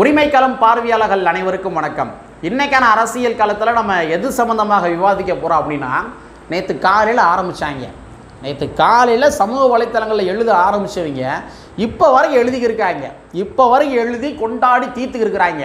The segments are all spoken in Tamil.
உரிமைக்களம் பார்வையாளர்கள் அனைவருக்கும் வணக்கம். இன்றைக்கான அரசியல் காலத்தில் நம்ம எது சம்மந்தமாக விவாதிக்க போகிறோம் அப்படின்னா நேற்று காலையில் ஆரம்பித்தாங்க நேற்று காலையில் சமூக வலைத்தளங்களில் எழுத ஆரம்பிச்சவங்க இப்போ வரைக்கும் எழுதிக்கிருக்காங்க. இப்போ வரைக்கும் எழுதி கொண்டாடி தீர்த்துக்கிருக்கிறாங்க.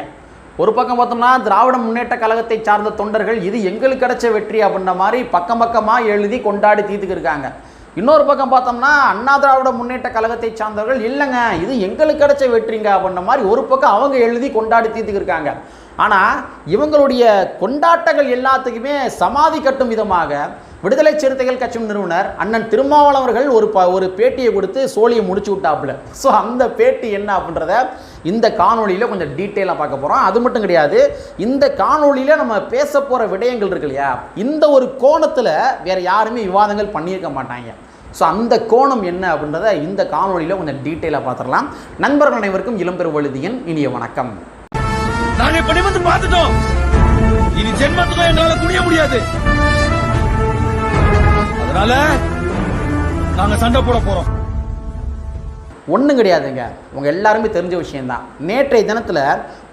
ஒரு பக்கம் பார்த்தோம்னா திராவிட முன்னேற்ற கழகத்தை சார்ந்த தொண்டர்கள் இது எங்களுக்கு கிடைச்ச வெற்றி அப்படின்ற மாதிரி பக்கம் பக்கமாக எழுதி கொண்டாடி தீர்த்துக்கிருக்காங்க. இன்னொரு பக்கம் பார்த்தோம்னா அண்ணா திராவிட முன்னேற்ற கழகத்தை சார்ந்தவர்கள் இல்லைங்க இது எங்களுக்கு கிடைச்ச வெற்றிங்க அப்படின்ற மாதிரி ஒரு பக்கம் அவங்க எழுதி கொண்டாடி தீர்த்துக்கிருக்காங்க ஆனால் இவங்களுடைய கொண்டாட்டங்கள் எல்லாத்துக்குமே சமாதி கட்டும் விதமாக விடுதலை சிறுத்தைகள் கட்சி நிறுவனர் அண்ணன் திருமாவளவர்கள் ஒரு ப ஒரு பேட்டியை கொடுத்து சோழியை முடிச்சு விட்டாப்புல. ஸோ அந்த பேட்டி என்ன அப்படின்றத இந்த காணொலியில் கொஞ்சம் டீட்டெயிலாக பார்க்க போகிறோம் அது மட்டும் கிடையாது இந்த காணொலியில் நம்ம பேச போகிற விடயங்கள் இருக்கு இல்லையா? இந்த ஒரு கோணத்தில் வேறு யாருமே விவாதங்கள் பண்ணியிருக்க மாட்டாங்க. ஸோ அந்த கோணம் என்ன அப்படின்றத இந்த காணொலியில் கொஞ்சம் டீட்டெயிலாக பார்த்துடலாம். நண்பர்கள் அனைவருக்கும் இளம்பெரு வழுதியின் இனிய வணக்கம். நாங்கள் இப்படி வந்து பார்த்துட்டோம். இனி ஜென்மத்துக்கும் எங்களால் குனிய முடியாது. அதனால நாங்க சண்டை போட போறோம். ஒன்றும் கிடையாதுங்க. உங்க எல்லாருமே தெரிஞ்ச விஷயம்தான். நேற்றைய தினத்தில்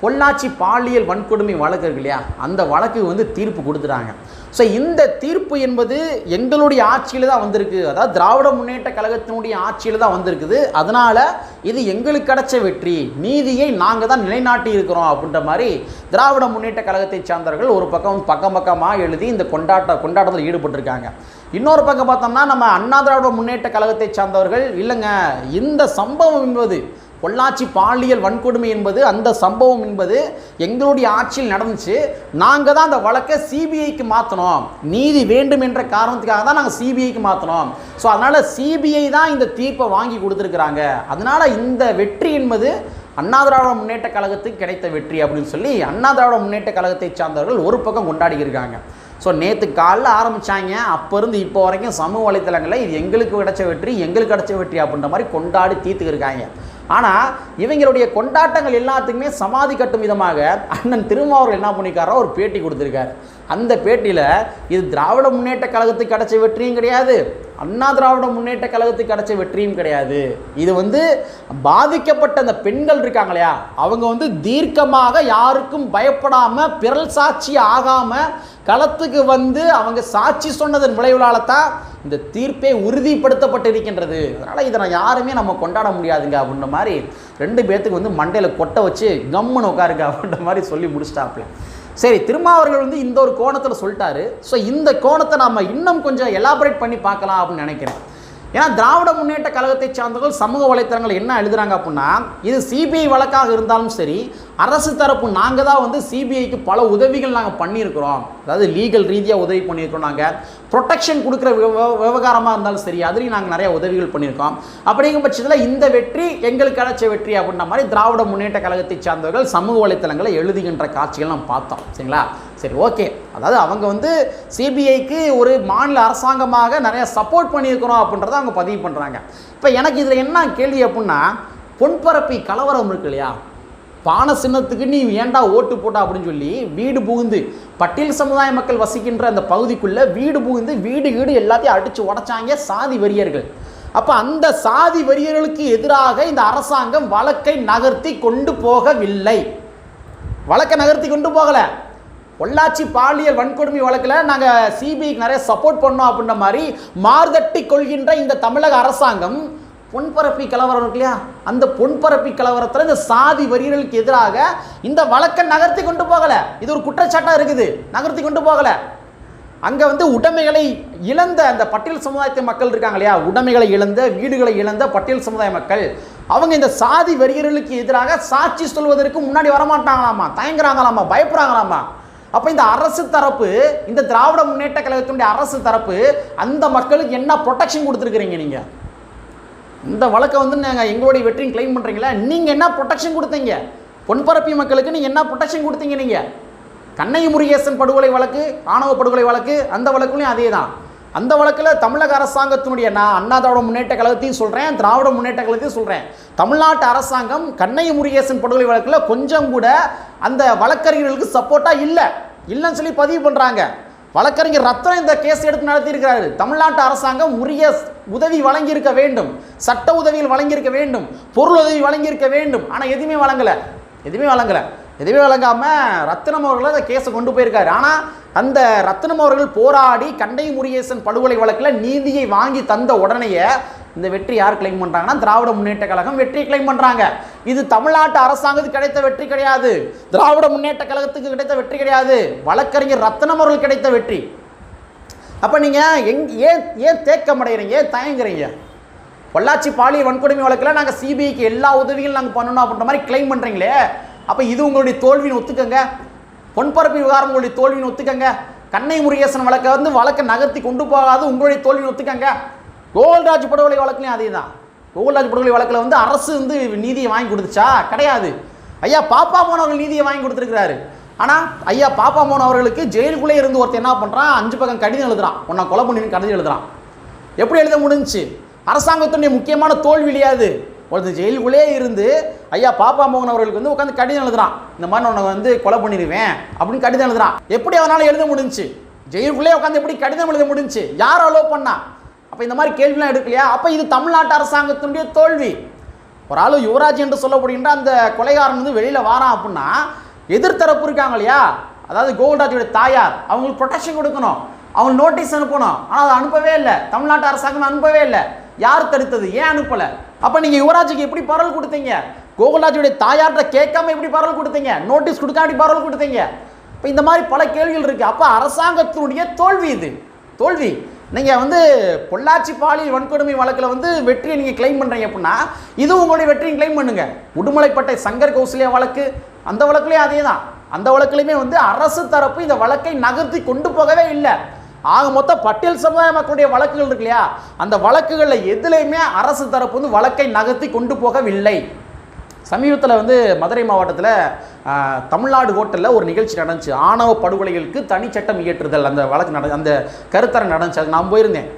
பொள்ளாச்சி பாலியல் வன்கொடுமை வழக்கு இருக்கு இல்லையா? அந்த வழக்கு வந்து தீர்ப்பு கொடுத்துட்டாங்க. ஸோ இந்த தீர்ப்பு என்பது எங்களுடைய ஆட்சியில் தான் வந்திருக்கு. அதாவது திராவிட முன்னேற்ற கழகத்தினுடைய ஆட்சியில் தான் வந்திருக்குது. அதனால் இது எங்களுக்கு கிடைச்ச வெற்றி. நீதியை நாங்கள் தான் நிலைநாட்டி இருக்கிறோம் அப்படின்ற மாதிரி திராவிட முன்னேற்ற கழகத்தை சார்ந்தவர்கள் ஒரு பக்கம் பக்கம் பக்கமாக எழுதி இந்த கொண்டாட்ட கொண்டாட்டத்தில் ஈடுபட்டிருக்காங்க. இன்னொரு பக்கம் பார்த்தோம்னா நம்ம அண்ணா திராவிட முன்னேற்ற கழகத்தை சார்ந்தவர்கள் இல்லைங்க இந்த சம்பவம் என்பது பொள்ளாச்சி பாலியல் வன்கொடுமை என்பது அந்த சம்பவம் என்பது எங்களுடைய ஆட்சியில் நடந்துச்சு. நாங்கள் தான் அந்த வழக்கை சிபிஐக்கு மாற்றினோம் நீதி வேண்டும் என்ற காரணத்துக்காக தான் நாங்கள் சிபிஐக்கு மாற்றினோம் ஸோ அதனால் சிபிஐ தான் இந்த தீர்ப்பை வாங்கி கொடுத்துருக்குறாங்க. அதனால் இந்த வெற்றி என்பது அண்ணா திராவிட முன்னேற்ற கழகத்துக்கு கிடைத்த வெற்றி அப்படின்னு சொல்லி அண்ணா திராவிட முன்னேற்ற கழகத்தை சார்ந்தவர்கள் ஒரு பக்கம் கொண்டாடி இருக்காங்க. ஸோ நேற்று காலைல ஆரம்பித்தாங்க அப்போ இருந்து இப்போ வரைக்கும் சமூக வலைத்தளங்களில் இது எங்களுக்கு கிடைச்ச வெற்றி எங்களுக்கு கிடைச்ச வெற்றி அப்படின்ற மாதிரி கொண்டாடி தீர்த்துக்கிருக்காங்க ஆனால் இவங்களுடைய கொண்டாட்டங்கள் எல்லாத்துக்குமே சமாதி கட்டும் விதமாக அண்ணன் திருமாவர்கள் என்ன பண்ணியிருக்காரோ ஒரு பேட்டி கொடுத்துருக்காரு. அந்த பேட்டியில் இது திராவிட முன்னேற்ற கழகத்துக்கு கிடைச்ச வெற்றியும் கிடையாது. அண்ணா திராவிட முன்னேற்ற கழகத்துக்கு கிடைச்ச வெற்றியும் கிடையாது. இது வந்து பாதிக்கப்பட்ட அந்த பெண்கள் இருக்காங்க இல்லையா? அவங்க வந்து தீர்க்கமாக யாருக்கும் பயப்படாமல் பிறல் சாட்சி ஆகாமல் களத்துக்கு வந்து அவங்க சாட்சி சொன்னதன் விளைவுகளால் தான் இந்த தீர்ப்பே உறுதிப்படுத்தப்பட்டிருக்கின்றது. அதனால் இதை நான் யாருமே நம்ம கொண்டாட முடியாதுங்க அப்படின்ற மாதிரி ரெண்டு பேர்த்துக்கு வந்து மண்டையில் கொட்டை வச்சு கம்முன்னு உட்காருங்க அப்படின்ற மாதிரி சொல்லி முடிச்சிட்டாப்புல. சரி திருமாவர்கள் வந்து இந்த ஒரு கோணத்தில் சொல்லிட்டாரு. ஸோ இந்த கோணத்தை நம்ம இன்னும் கொஞ்சம் எலாபரேட் பண்ணி பார்க்கலாம் அப்படின்னு நினைக்கிறேன். ஏன்னா திராவிட முன்னேற்ற கழகத்தை சார்ந்தவர்கள் சமூக வலைத்தளங்கள் என்ன எழுதுறாங்க அப்படின்னா இது சிபிஐ வழக்காக இருந்தாலும் சரி அரசு தரப்பு நாங்கள் தான் வந்து சிபிஐக்கு பல உதவிகள் நாங்கள் பண்ணியிருக்கிறோம். அதாவது லீகல் ரீதியாக உதவி பண்ணியிருக்கிறோம் நாங்கள் ப்ரொடெக்ஷன் கொடுக்குற விவ- விவகாரமாக இருந்தாலும் சரி அதுலேயும் நாங்கள் நிறைய உதவிகள் பண்ணியிருக்கோம். அப்படிங்கும் பட்சத்தில் இந்த வெற்றி எங்களுக்கு கிடைச்ச வெற்றி அப்படின்ற மாதிரி திராவிட முன்னேற்ற கழகத்தை சார்ந்தவர்கள் சமூக வலைத்தளங்களை எழுதுகின்ற காட்சிகள் நாம் பார்த்தோம். சரிங்களா? சரி ஓகே. அதாவது அவங்க வந்து சிபிஐக்கு ஒரு மாநில அரசாங்கமாக நிறைய சப்போர்ட் பண்ணியிருக்கிறோம் அப்படின்றத அவங்க பதிவு பண்ணுறாங்க இப்போ எனக்கு இதில் என்ன கேள்வி அப்படின்னா பொன்பரப்பி கலவரம் இருக்கு இல்லையா? பான சின்னத்துக்கு நீ ஏன்டா ஓட்டு போட்டா அப்படின்னு சொல்லி வீடு புகுந்து பட்டியல் சமுதாய மக்கள் வசிக்கின்ற அந்த பகுதிக்குள்ளே வீடு புகுந்து வீடு வீடு எல்லாத்தையும் அடித்து உடைச்சாங்க சாதி வெறியர்கள். அப்போ அந்த சாதி வெறியர்களுக்கு எதிராக இந்த அரசாங்கம் வழக்கை நகர்த்தி கொண்டு போகவில்லை. வழக்கை நகர்த்தி கொண்டு போகலை. பொள்ளாச்சி பாலியல் வன்கொடுமை வழக்கில் நாங்கள் சிபிஐக்கு நிறைய சப்போர்ட் பண்ணோம் அப்படின்ற மாதிரி மார்தட்டி கொள்கின்ற இந்த தமிழக அரசாங்கம் பொன்பரப்பி கலவரம் இருக்கு இல்லையா? அந்த பொன்பரப்பி கலவரத்தில் இந்த சாதி வரிகளுக்கு எதிராக இந்த வழக்கை நகர்த்தி கொண்டு போகலை. இது ஒரு குற்றச்சாட்டாக இருக்குது. நகர்த்தி கொண்டு போகலை. அங்கே வந்து உடைமைகளை இழந்த அந்த பட்டியல் சமுதாயத்தை மக்கள் இருக்காங்க இல்லையா? உடைமைகளை இழந்த வீடுகளை இழந்த பட்டியல் சமுதாய மக்கள். அவங்க இந்த சாதி வரிகளுக்கு எதிராக சாட்சி சொல்வதற்கு முன்னாடி வரமாட்டாங்களாமா? தயங்குறாங்களாமா? பயப்படுறாங்களாமா அப்போ இந்த அரசு தரப்பு இந்த திராவிட முன்னேற்ற கழகத்தினுடைய அரசு தரப்பு அந்த மக்களுக்கு என்ன ப்ரொடெக்ஷன் கொடுத்துருக்குறீங்க நீங்கள் இந்த வழக்கை வந்து நாங்கள் எங்களுடைய வெற்றியும் கிளைம் பண்ணுறீங்களா நீங்கள் என்ன ப்ரொடெக்ஷன் கொடுத்தீங்க? பொன்பரப்பி மக்களுக்கு நீங்கள் என்ன ப்ரொடெக்ஷன் கொடுத்தீங்க நீங்கள் கண்ணை முருகேசன் படுகொலை வழக்கு ஆணவ படுகொலை வழக்கு அந்த வழக்குலையும் அதே தான் அந்த வழக்கில் தமிழக அரசாங்கத்தினுடைய நான் அண்ணா திராவிட முன்னேற்ற கழகத்தையும் சொல்கிறேன் திராவிட முன்னேற்ற கழகத்தையும் சொல்கிறேன் தமிழ்நாட்டு அரசாங்கம் கண்ணை முருகேசன் படுகொலை வழக்கில் கொஞ்சம் கூட அந்த வழக்கறிஞர்களுக்கு சப்போர்ட்டாக இல்லை. இல்லைன்னு சொல்லி பதிவு பண்ணுறாங்க வழக்கறிஞர் ரத்னம் இந்த கேஸ் எடுத்து நடத்தியிருக்கிறாரு. தமிழ்நாட்டு அரசாங்கம் உரிய உதவி வழங்கியிருக்க வேண்டும். சட்ட உதவிகள் வழங்கியிருக்க வேண்டும். பொருள் உதவி வழங்கியிருக்க வேண்டும். ஆனால் எதுவுமே வழங்கலை. எதுவுமே வழங்கலை. எதுவுமே வழங்காமல் ரத்தினம் அவர்கள் அந்த கேஸை கொண்டு போயிருக்காரு. ஆனால் அந்த ரத்தினம் அவர்கள் போராடி கண்டை முரியேசன் படுகொலை வழக்கில் நீதியை வாங்கி தந்த உடனேயே இந்த வெற்றி யார் கிளைம் பண்ணுறாங்கன்னா திராவிட முன்னேற்ற கழகம் வெற்றி கிளைம் பண்ணுறாங்க இது தமிழ்நாட்டு அரசாங்கத்துக்கு கிடைத்த வெற்றி கிடையாது. திராவிட முன்னேற்ற கழகத்துக்கு கிடைத்த வெற்றி கிடையாது. வழக்கறிஞர் ரத்தனம் அவர்கள் கிடைத்த வெற்றி. அப்போ நீங்கள் எங் ஏன் ஏன் தேக்கமடைகிறீங்க? ஏன் தயங்குறீங்க? பொள்ளாச்சி பாலியல் வன்கொடுமை வழக்கில் நாங்கள் சிபிஐக்கு எல்லா உதவிகளும் நாங்கள் பண்ணணும் அப்படின்ற மாதிரி கிளைம் பண்ணுறீங்களே அப்போ இது உங்களுடைய தோல்வின்னு ஒத்துக்கங்க. பொன்பரப்பு விவகாரம் உங்களுடைய தோல்வின்னு ஒத்துக்கங்க. கண்ணை முருகேசன் வழக்கை வந்து வழக்கை நகர்த்தி கொண்டு போகாது உங்களுடைய தோல்வின்னு ஒத்துக்கங்க. கோகுல்ராஜ் படுகொலை வழக்குலையும் அதே தான் கோகுல்ராஜ் படுகொலை வழக்கில் வந்து அரசு வந்து நீதியை வாங்கி கொடுத்துச்சா? கிடையாது. ஐயா பாப்பா போனவர்கள் அவர்கள் நீதியை வாங்கி கொடுத்துருக்கிறாரு. ஆனால் ஐயா பாப்பா மோகன் அவர்களுக்கு ஜெயிலுக்குள்ளே இருந்து ஒருத்தர் என்ன பண்ணுறான் அஞ்சு பக்கம் கடிதம் எழுதுறான். உன்னை கொலை பண்ணின்னு கடிதம் எழுதுறான். எப்படி எழுத முடிஞ்சுச்சு? அரசாங்கத்துடைய முக்கியமான தோல்வி இல்லையாது ஒருத்தர் ஜெயிலுக்குள்ளே இருந்து ஐயா பாப்பா மோகன் அவர்களுக்கு வந்து உட்காந்து கடிதம் எழுதுறான். இந்த மாதிரி உன்னை வந்து கொலை பண்ணிடுவேன் அப்படின்னு கடிதம் எழுதுறான். எப்படி அவனால் எழுத முடிஞ்சுச்சு? ஜெயிலுக்குள்ளே உட்காந்து எப்படி கடிதம் எழுத முடிஞ்சுச்சு? யார் அலோவ் பண்ணா? அப்போ இந்த மாதிரி கேள்விலாம் எடுக்கலையா அப்போ இது தமிழ்நாட்டு அரசாங்கத்தினுடைய தோல்வி. ஒரு ஆள் யுவராஜ் என்று சொல்லப்படுகின்ற அந்த கொலைகாரன் வந்து வெளியில் வாரான் அப்படின்னா எதிர்த்தரப்பு இருக்காங்க இல்லையா? அதாவது கோகுல்ராஜோட தாயார் அவங்களுக்கு ப்ரொடெக்ஷன் கொடுக்கணும். அவங்க நோட்டீஸ் அனுப்பணும். ஆனால் அதை அனுப்பவே இல்லை. தமிழ்நாட்டு அரசாங்கம் அனுப்பவே இல்லை. யார் தடுத்தது? ஏன் அனுப்பலை? அப்போ நீங்கள் யுவராஜுக்கு எப்படி பரவல் கொடுத்தீங்க? கோகுல்ராஜுடைய தாயார்கிட்ட கேட்காம எப்படி பரவல் கொடுத்தீங்க? நோட்டீஸ் கொடுக்காட்டி பரவல் கொடுத்தீங்க? இப்போ இந்த மாதிரி பல கேள்விகள் இருக்குது அப்போ அரசாங்கத்தினுடைய தோல்வி இது. தோல்வி. நீங்கள் வந்து பொள்ளாச்சி பாலியல் வன்கொடுமை வழக்கில் வந்து வெற்றியை நீங்கள் கிளைம் பண்ணுறீங்க அப்படின்னா இது உங்களுடைய வெற்றியை கிளைம் பண்ணுங்க. உடுமலைப்பட்டை சங்கர் கௌசல்யா வழக்கு அந்த வழக்குலேயும் அதே தான் அந்த வழக்குலையுமே வந்து அரசு தரப்பு இந்த வழக்கை நகர்த்தி கொண்டு போகவே இல்லை. ஆக மொத்தம் பட்டியல் சமுதாய மக்களுடைய வழக்குகள் இருக்கு இல்லையா? அந்த வழக்குகளில் எதுலையுமே அரசு தரப்பு வந்து வழக்கை நகர்த்தி கொண்டு போகவில்லை. சமீபத்தில் வந்து மதுரை மாவட்டத்தில் தமிழ்நாடு ஹோட்டலில் ஒரு நிகழ்ச்சி நடந்துச்சு. ஆணவ படுகொலைகளுக்கு தனிச்சட்டம் இயற்றுதல். அந்த வழக்கு நட அந்த கருத்தரங்கு நடந்துச்சு. அது நான் போயிருந்தேன்.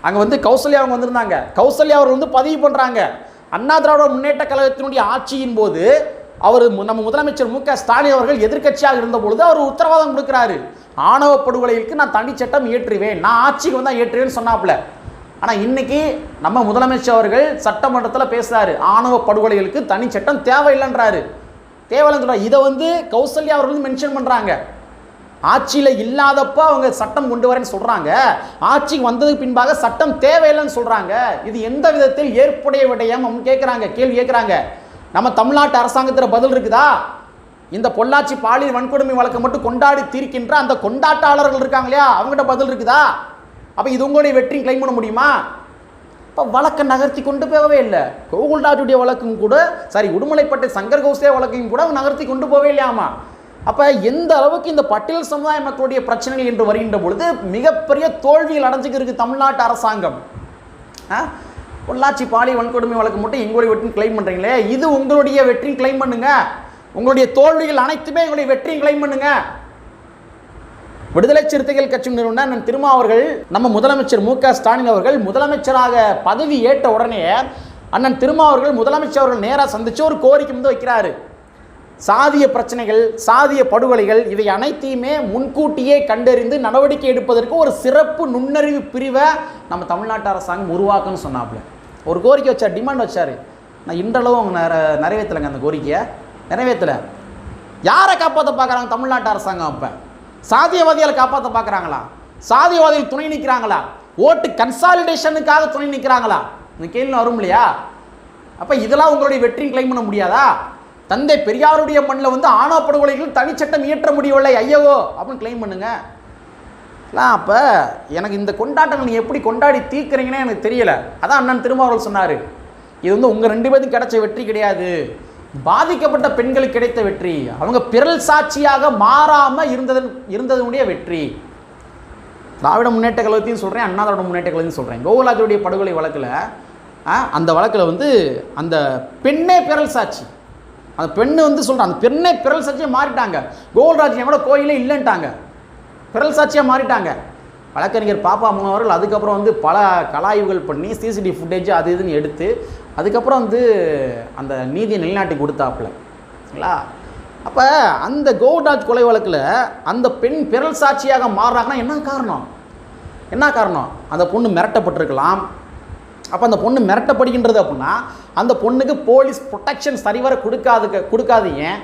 அங்கே வந்து கௌசல்யா அவங்க வந்திருந்தாங்க. கௌசல்யா அவர் வந்து பதிவு பண்ணுறாங்க அண்ணா திராவிட முன்னேற்ற கழகத்தினுடைய ஆட்சியின் போது அவர் மு- நம்ம முதலமைச்சர் மு க ஸ்டாலின் அவர்கள் எதிர்க்கட்சியாக இருந்த பொழுது அவர் உத்தரவாதம் கொடுக்குறாரு. ஆணவ படுகொலைகளுக்கு நான் தனிச்சட்டம் இயற்றுவேன். நான் ஆட்சிக்கு வந்தால் இயற்றுவேன்னு சொன்னாப்புல. ஆனால் இன்றைக்கி நம்ம முதலமைச்சர் அவர்கள் சட்டமன்றத்தில் பேசுகிறாரு ஆணவ படுகொலைகளுக்கு தனி சட்டம் தேவையில்லைன்றாரு. தேவையில்லைன்னு சொல்கிறார் இதை வந்து கௌசல்யா அவர்கள் வந்து மென்ஷன் பண்ணுறாங்க ஆட்சியில் இல்லாதப்போ அவங்க சட்டம் கொண்டு வரேன்னு சொல்கிறாங்க ஆட்சிக்கு வந்ததுக்கு பின்பாக சட்டம் தேவையில்லைன்னு சொல்கிறாங்க இது எந்த விதத்தில் ஏற்புடைய விடயம் அவங்க கேட்குறாங்க கேள்வி கேட்குறாங்க நம்ம தமிழ்நாட்டு அரசாங்கத்தில் பதில் இருக்குதா? இந்த பொள்ளாச்சி பாலியல் வன்கொடுமை வழக்கை மட்டும் கொண்டாடி தீர்க்கின்ற அந்த கொண்டாட்டாளர்கள் இருக்காங்க இல்லையா? அவங்ககிட்ட பதில் இருக்குதா? அப்போ இது உங்களுடைய வெற்றி கிளைம் பண்ண முடியுமா? இப்போ வழக்கை நகர்த்தி கொண்டு போகவே இல்லை. கோகுல்ராஜுடைய வழக்கும் கூட சாரி உடுமலைப்பட்ட சங்கர் கௌசே வழக்கையும் கூட நகர்த்தி கொண்டு போகவே இல்லையாமா? அப்போ எந்த அளவுக்கு இந்த பட்டியல் சமுதாய மக்களுடைய பிரச்சனைகள் என்று வருகின்ற பொழுது மிகப்பெரிய தோல்வியில் அடைஞ்சுக்கிருக்கு தமிழ்நாட்டு அரசாங்கம் ஆ? பொள்ளாச்சி பாலி வன்கொடுமை வழக்கு மட்டும் எங்களுடைய வெற்றி கிளைம் பண்ணுறீங்களே இது உங்களுடைய வெற்றி கிளைம் பண்ணுங்க. உங்களுடைய தோல்விகள் அனைத்துமே எங்களுடைய வெற்றியும் கிளைம் பண்ணுங்கள் விடுதலை சிறுத்தைகள் கட்சி நிறுவனர் திருமா அவர்கள் நம்ம முதலமைச்சர் மு க ஸ்டாலின் அவர்கள் முதலமைச்சராக பதவி ஏற்ற உடனே அண்ணன் திருமா அவர்கள் முதலமைச்சர் அவர்கள் நேராக சந்தித்து ஒரு கோரிக்கை வந்து வைக்கிறாரு. சாதிய பிரச்சனைகள் சாதிய படுகொலைகள் இவை அனைத்தையுமே முன்கூட்டியே கண்டறிந்து நடவடிக்கை எடுப்பதற்கு ஒரு சிறப்பு நுண்ணறிவு பிரிவை நம்ம தமிழ்நாட்டு அரசாங்கம் உருவாக்கணும்னு சொன்னாப்புல. ஒரு கோரிக்கை வச்சார் டிமாண்ட் வச்சார். நான் இன்றளவும் அவங்க நிற நிறைவேற்றலைங்க அந்த கோரிக்கையை. நிறைவேற்றலை யாரை காப்பாற்ற பார்க்குறாங்க தமிழ்நாட்டு அரசாங்கம் அப்போ? சாதியவாதிகளை காப்பாற்ற பார்க்குறாங்களா? சாதியவாதிகள் துணை நிற்கிறாங்களா ஓட்டு கன்சாலிடேஷனுக்காக துணை நிற்கிறாங்களா இந்த கேள்வி வரும் இல்லையா? அப்போ இதெல்லாம் உங்களுடைய வெற்றியும் கிளைம் பண்ண முடியாதா? தந்தை பெரியாருடைய மண்ணில் வந்து ஆணவ படுகொலைகள் தனிச்சட்டம் இயற்ற முடியவில்லை ஐயோ அப்படின்னு கிளைம் பண்ணுங்க. அப்போ எனக்கு இந்த கொண்டாட்டங்கள் நீங்கள் எப்படி கொண்டாடி தீர்க்குறீங்கன்னு எனக்கு தெரியலை. அதான் அண்ணன் திருமாவளவன் சொன்னார். இது வந்து உங்கள் ரெண்டு பேருக்கும் கிடைச்ச வெற்றி கிடையாது. பாதிக்கப்பட்ட பெண்களுக்கு கிடைத்த வெற்றி. அவங்க பிறல் சாட்சியாக மாறாமல் இருந்ததன் இருந்ததனுடைய வெற்றி. திராவிட முன்னேற்ற கழகத்தையும் சொல்கிறேன் அண்ணா திராவிட முன்னேற்ற கழகத்தையும் சொல்கிறேன் கோகுலாஜுடைய படுகொலை வழக்கில் அந்த வழக்கில் வந்து அந்த பெண்ணே பிறல் சாட்சி. அந்த பெண்ணு வந்து சொல்கிறான் அந்த பெண்ணே பிறல் சாட்சியாக மாறிட்டாங்க. கோகுல்ராஜ் கூட கோயிலே இல்லைன்ட்டாங்க. பிறல் சாட்சியாக மாறிட்டாங்க. வழக்கறிஞர் பாப்பா அம்மா அவர்கள் அதுக்கப்புறம் வந்து பல கலாய்வுகள் பண்ணி சிசிடிவி ஃபுட்டேஜ் அது இதுன்னு எடுத்து அதுக்கப்புறம் வந்து அந்த நீதியை நிலைநாட்டி கொடுத்தாப்புல. சரிங்களா? அப்போ அந்த கோகுல்ராஜ் கொலை வழக்கில் அந்த பெண் பிறல் சாட்சியாக மாறுறாங்கன்னா என்ன காரணம்? என்ன காரணம்? அந்த பொண்ணு மிரட்டப்பட்டிருக்கலாம். அப்போ அந்த பொண்ணு மிரட்டப்படுகின்றது அப்படின்னா அந்த பொண்ணுக்கு போலீஸ் ப்ரொடெக்ஷன் சரிவர கொடுக்காது கொடுக்காதீங்க. ஏன்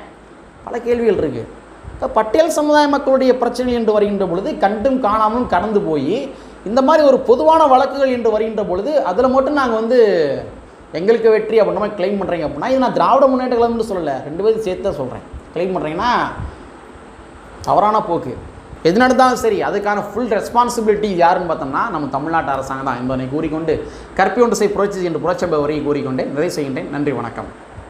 பல கேள்விகள் இருக்குது பட்டியல் சமுதாய மக்களுடைய பிரச்சனை என்று வருகின்ற பொழுது கண்டும் காணாமலும் கடந்து போய் இந்த மாதிரி ஒரு பொதுவான வழக்குகள் என்று வருகின்ற பொழுது அதில் மட்டும் நாங்கள் வந்து எங்களுக்கு வெற்றி அப்படின்ற மாதிரி கிளைம் பண்ணுறீங்க அப்படின்னா இது நான் திராவிட முன்னேற்ற கழகம்னு சொல்லலை. ரெண்டு பேரும் சேர்த்து தான் சொல்கிறேன் கிளைம் பண்ணுறீங்கன்னா தவறான போக்கு. எது நடந்தாலும் சரி அதுக்கான ஃபுல் ரெஸ்பான்சிபிலிட்டி யாருன்னு பார்த்தோம்னா நம்ம தமிழ்நாட்டு அரசாங்கம் தான் என்பதனை கூறிக்கொண்டு கற்பியொன்று செய் புரட்சி என்று புரட்சபை வரையை கூறிக்கொண்டு நிறைவு செய்கின்றேன். நன்றி வணக்கம்.